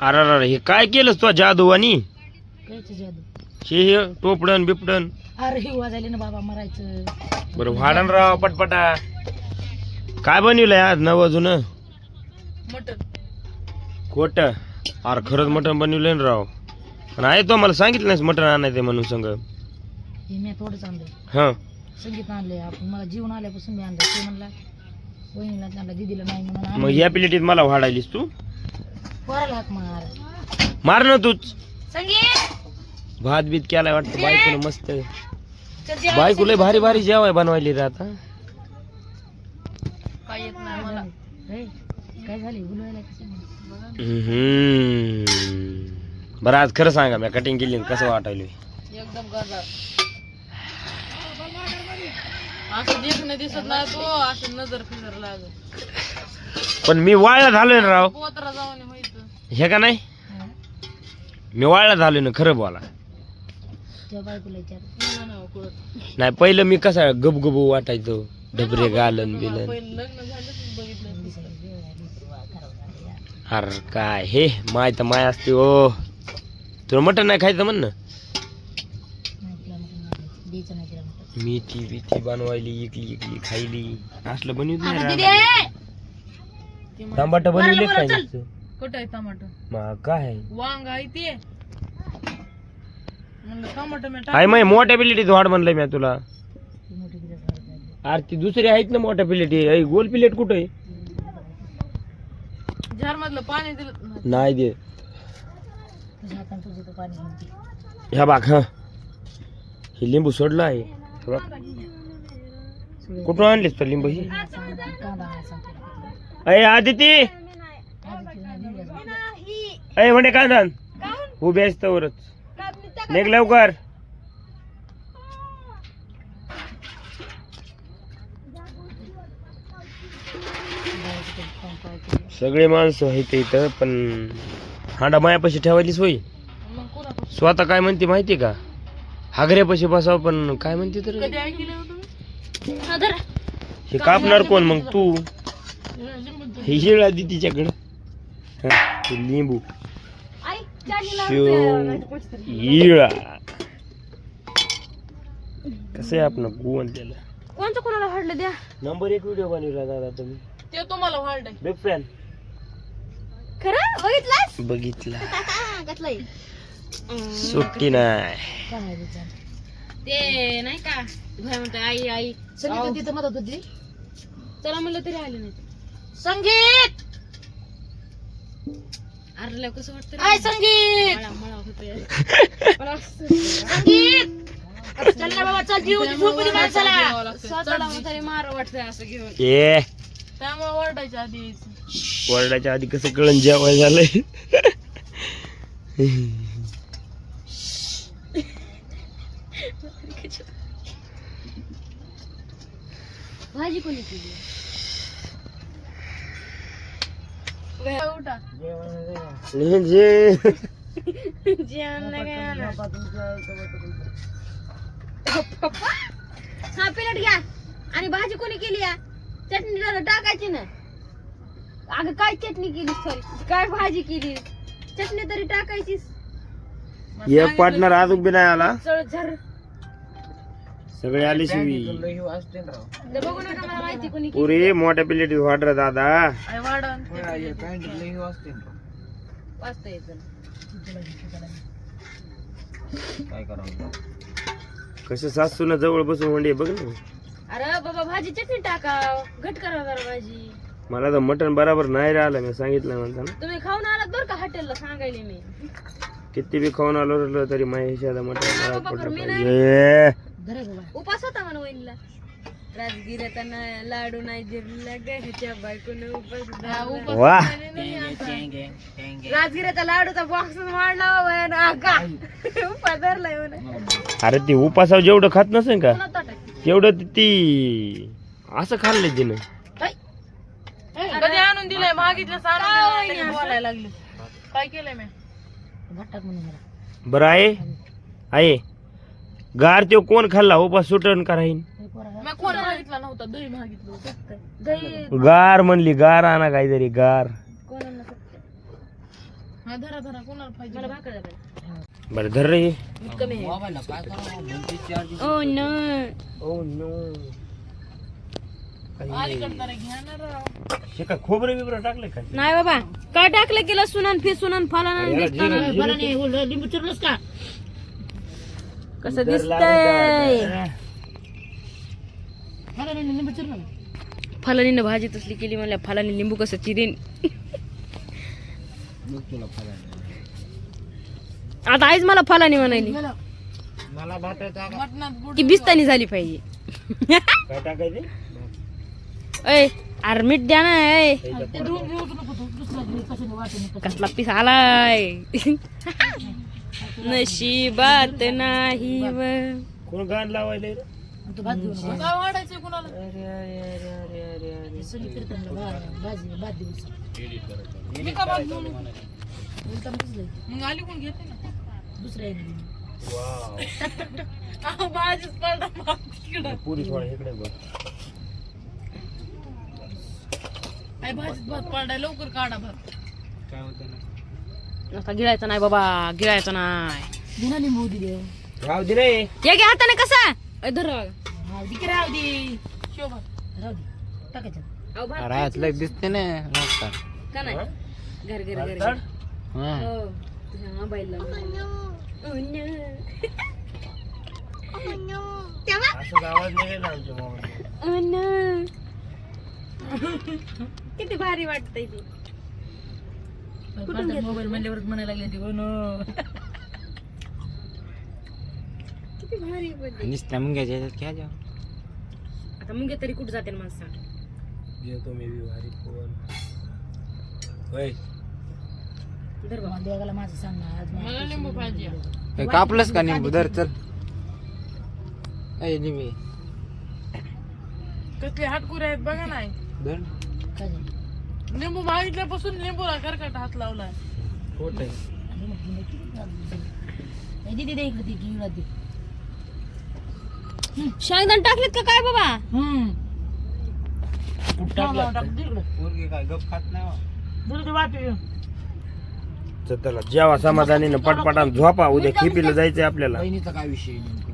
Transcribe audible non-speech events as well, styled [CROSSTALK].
अरे अरे हे काय केलंस तू जादू आणि कायचं जादू? हे हे टोपडन बिपडन? अरे हे वाजायले ना बाबा मरायचं. बरं भाडण राव पटपटा. काय बनवलंय आज नवं जुनं? मटन खोट. अरे खरंच मटण बनवलंय ना राव. पण आहे तो मला सांगितलं नाहीस मटण आणायचं म्हणून संग. हे मी थोडंच आणलं हा. संगीत आणले आपण. मला जीवन आल्यापासून मी आणलं ते म्हणला वहिनीला आणला दिदीला नाही म्हणून आणलं. मग या प्लेटीत मला वाढायलीस तू? पोराला हाक मार. मार ना तूच. संगीत! भात बीत केलाय वाटतं बायकोला मस्त. बायको लय भारी भारी जेवाय बनवायली रे आता. काय येत नाही मला. रे, काय झाले? गुलवायला कसं हम्म. बरं आज खरं सांगा मी कटिंग केली कसं वाटायला? एकदम गरला असं देखणं दिसत नाही तो. असं नजर फिजर लागत पण मी वाळला झालोय ना राव. पोत्रा जाऊन माहीत हे का नाही? मी वाळला झालोय ना खरं बोला. नाही पहिलं मी कसा गबगबू वाटायचो डबरे गालन बिलन. झालं अरे काय हे माय तर माय असते ओ. तुला मटण नाही खायचं म्हण ना. मेथी बिथी बनवायली इकली इकली खायली. असलं बनवत नाही बनवले. नुसतं? कुठं आहे टमाटर मग काय? वांग आहे ते. म्हणलं टमाटर मी आहे माय मोठ्या प्लेटीत वाढ म्हणलंय मी तुला. अरे ती दुसरी आहेत ना मोठ्या प्लेटी गोल प्लेट कुठं आहे? जार मधलं पाणी दिलं. नाही दे. तुझं पाणी घेऊन ह्या बाग हा. हे लिंबू सोडलं आहे. हे बघ. कुठून आणलीस तर लिंबू ही? कांदा सांगतो आदिती! अय म्हणजे काय जाण उभी आहेस तवरच. निघ लवकर. सगळे माणसं आहेत इथं पण हांडा मायापाशी मग कोणा स्वतः काय म्हणते माहिती का? हागऱ्यापाशी बसावं पण काय म्हणते तर? हो हे कापणार कोण मग तू? हे शिळ आधी तिच्याकडं. लिंबू. शिव इळा. कसं आहे आपण गुवन त्याला? कोणतं कोणाला वाढलं द्या? नंबर एक व्हिडिओ बनवला दादा तुम्ही. ते तुम्हाला वाढलंय बिग फॅन खरं? बघितलं. बघितला [LAUGHS] कसलंय सुट्टी नाही. ते नाही का? घर म्हणतो आई आई. संगीत तिथं मदत होती. चला म्हणलं तरी आले नाही संगीत! अरे कसं वाटतं आय संगीत! [LAUGHS] संगीत! चल ना बाबा चल जीव झोपू दे माणसाला स्वतःला तरी मार वाटतंय असं घेऊन. ए त्यामुळे ओरडायच्या आधी. वरडाच्या आधी कसं कळण जेवाय झालंय? भाजी कोणी केली? जे जेवण हा प्लेट घ्या आणि भाजी कोणी केली या चटणी जरा टाकायची ना अगं काय चटणी केली सॉरी काय भाजी केली चटणी तरी टाकायचीस एक पार्टनर अजून बी नाही आला. चळ झर. सगळे आले शिवी ते बघू नका मला माहिती कोणी केली पुरे मोठ्या प्लेटीत वाढर दादा. वाचता येत कसं सासून जवळ बसून म्हणजे बघ ना. अरे बाबा भाजी चटणी टाका घट करा जरा भाजी. मला तर मटण बराबर नाही राहिलं मी सांगितलं म्हणताना तुम्ही खाऊन आलात बरं का हॉटेलला सांगायले मी. किती बी खाऊन आलो तरी महेशाला मटण मला बाबा, पडलं पाहिजे. उपास होता म्हणा वहिनीला. राजगिऱ्याचा ना- लाडू नाही जिरला ह्याच्या बायकोनं उपास. वा. राजगिऱ्याचा लाडूचा बॉक्स मारला वय ना का? उपास धरलाय अरे ती उपासावर जेवढं खात नसेल का. तेवढं ती- असं खाल्लं तिनं. कधी आणून दिलंय? मागितलं बोलायला लागले. काय केलंय मी? भट्टाक म्हणून बरं आहे. आहे. गार त्यो कोण खाल्ला? उपास सुटण कराईन मी कोण मागितला नव्हता? दही मागितलं होतं. दही गार म्हणली गार आणा काहीतरी गार. कोणाला हा धरा धरा कोणाला पाहिजे? मला भाकर द्या पहिला. बरं धर रे. घ्या ना राव हे काय खोबरं बिबरं टाकलं काय? नाही बाबा. काय टाकलं की लसूण आणि फिसून आणि फलाना लिंबू चिरलंस का? कसं दिसतंय? फलानीनं भाजी तसली केली म्हणल्या फलानी लिंबू कसं चिरीन? आता आईच मला फलानी म्हणाली. की बिस्तानी झाली पाहिजे. काय टाकायचे? अय अरे मीठ द्या ना अय ते तू कसला पीस आलाय. [LAUGHS] नशिबात नाही व कोण गाण लावायला. काय. मग आली कोण घेते ना? दुसऱ्या [LAUGHS] पडला तिकडं. पुरी थोडा इकडे बघ. काय भाजीत भात पडलाय लवकर काढा भात. आता गिळायचा नाही बाबा गिळायचा नाही. बिना लिंबू दिले राव दे रे. ये घे हाताने कसा? धर बघा. राहू दे. की राहू दे. शोभा. राहू दे. टाकायचं. अहो, भात दिसते ना नसतात का नाही? घर घर घर. हो. तुझ्या मोबाईलला. Oh, Oh, no. किती भारी वाटतंय ते. मोबाईल म्हणल्यावर म्हणायला लागले. किती भारी. नुसत्या मुंग्याच्या ह्याच्यात घ्या जाऊ आता मुंगे तरी कुठं जाते सांग. घेतो मी बी भारी फोन होय. धर बाबा देवाला माझं सांग ना आज मला लिंबू पाहिजे. हे कापलंस का निंबू धर चल. ए निंबी कसले हातकुरे आहेत बघा नाही. धर. लिंबू मागितल्यापासून लिंबूला करकट हात लावलाय. खोट आहे. दीदी दे इकडे ती गिळा दे. शेंगदाण टाकलेत का काय बाबा? हम्म. कुठं टाकला पोरगी काय गप खात नाही हो. तर त्याला जेवा समाधानीनं पटपटान झोपा उद्या खेपीला जायचंय आपल्याला. बहिणीचा काय विषय नेमका?